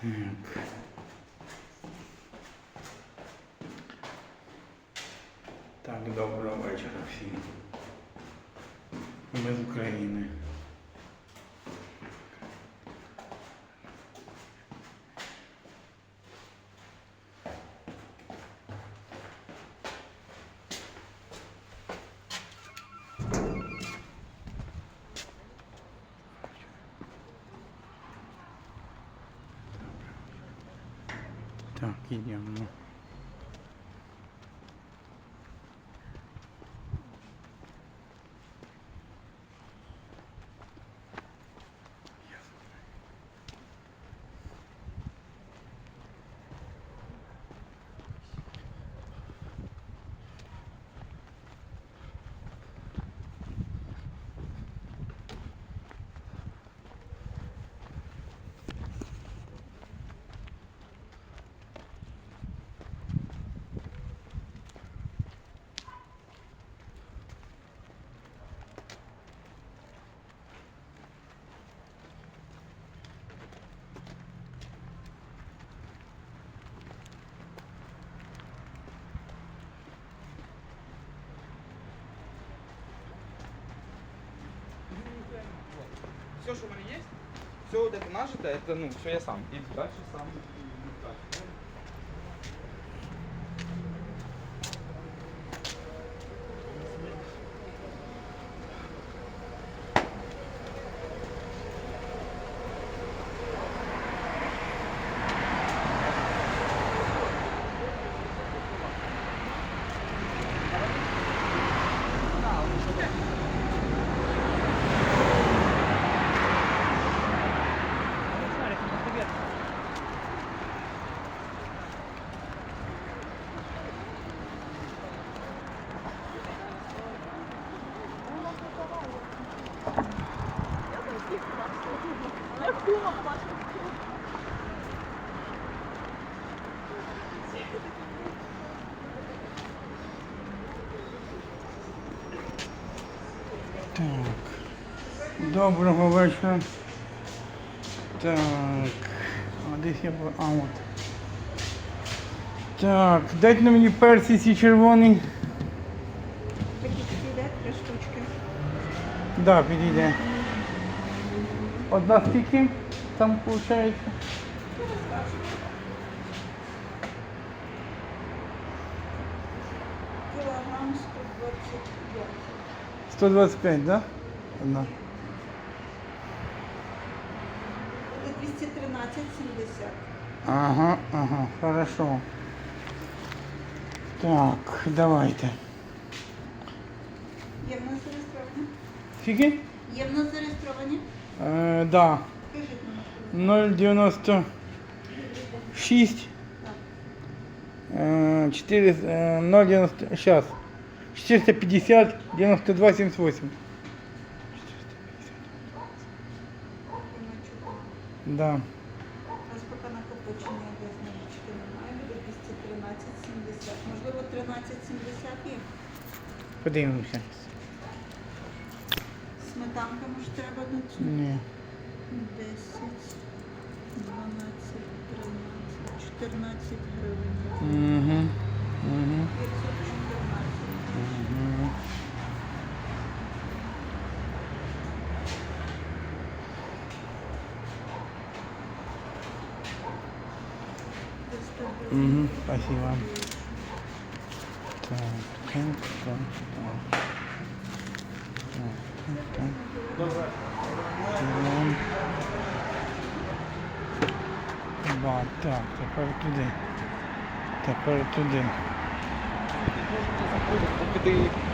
Так. Так, доброго вечора всім. Ми з України. จากกินยัง Все, что у меня есть, все вот это нажито, это, ну, все я сам. И дальше сам. Так. Доброго вечора. Так. А десь я був. А от. Так, дайте на мені персі ці червоний. Такі піде, три штучки. Да, підійде. Одна скільки там виходить? Кілограм 125. 125, да? Одна. Буде 213,70. Ага, ага, хорошо. Так, давайте. Є в нас зареєстровані? Скільки? Є в нас зареєстровані? Е, да. Скажіть номер. 096 э, 4, э, 090, сейчас, 450, 92, 78. Да. У нас поки накопичення без налічки немає, буде 213,70. Можливо, 13,70 є. Подивимося. Сметанка, може, треба цю? Ні. 10, 12, 13, 14 гривень. Угу. Угу. 514. Угу. Угу. Спасибо. Так, так, так, так. Так. Ба, так, тепер туди. Тепер туди. Поки ти